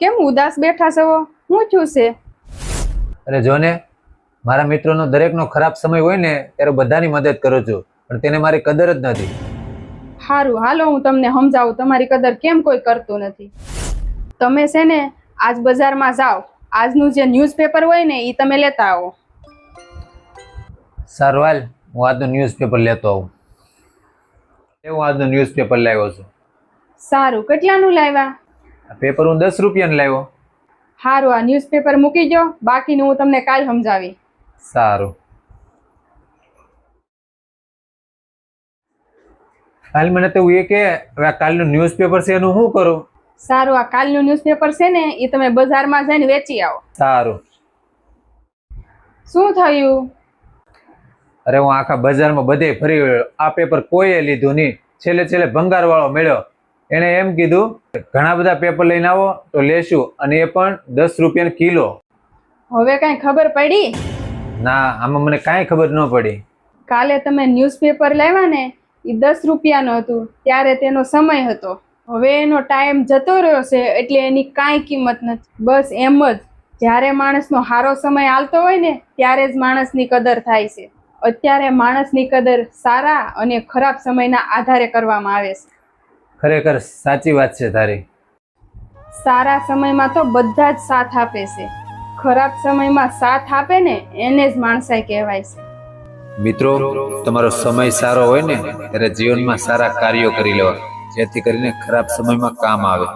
કેમ ઉદાસ બેઠા છો? હું છું છે. અરે જો ને મારા મિત્રોનો દરેકનો ખરાબ સમય હોય ને ત્યારે બધાની મદદ કરું છું પણ તેને મારી કદર જ નથી. સારું હાલો હું તમને સમજાવું તમારી કદર કેમ કોઈ કરતું નથી? તમે છે ને આજ બજારમાં જાઓ આજનું જે ન્યૂઝપેપર હોય ને એ તમે લેતા આવો. સારું હાલ હું આજનું ન્યૂઝપેપર લેતો આવું. હું આજનું ન્યૂઝપેપર લાવ્યો છું. સારું કેટલાનું લાવ્યા? પેપર હું દસ રૂપિયાનું લાવ્યો. સારું આ ન્યૂઝપેપર મૂકી જો બાકીનું હું તમને કાલ સમજાવી. સારું. કાલ મને તો એ કે હવે આ કાલનું ન્યૂઝપેપર છે એનું શું કરું? સારું આ કાલનું ન્યૂઝપેપર છે ને એ તમે બજારમાં જઈને વેચી આવો. સારું. શું થયું? અરે હું આખા બજારમાં બધે ફરી વળ્યો. આ પેપર કોઈએ લીધું નહીં? છેલ્લે છેલ્લે ભંગારવાળો મળ્યો. એણે એમ કીધું કે ઘણા બધા પેપર લઈને આવો તો લેશું અને એ પણ દસ રૂપિયાનો કિલો. હવે કાંઈ ખબર પડી? ના આમાં મને કાંઈ ખબર ન પડી. કાલે તમે ન્યૂઝપેપર લાવ્યા ને એ દસ રૂપિયાનું હતું ત્યારે તેનો સમય હતો. હવે એનો ટાઈમ જતો રહ્યો છે એટલે એની કાંઈ કિંમત નથી. બસ એમ જ જ્યારે માણસનો સારો સમય આવતો હોય ને ત્યારે જ માણસની કદર થાય છે. અત્યારે માણસની કદર સારા અને ખરાબ સમયના આધારે કરવામાં આવે છે. ખરેખર સાચી વાત છે તારી. સારા સમયમાં તો બધા જ સાથ આપે છે. ખરાબ સમયમાં સાથ આપે ને એને જ માણસાઈ કહેવાય છે. મિત્રો તમારો સમય સારો હોય ને ત્યારે જીવનમાં સારા કાર્યો કરી લેવા. જેથી કરીને ખરાબ સમયમાં કામ આવે.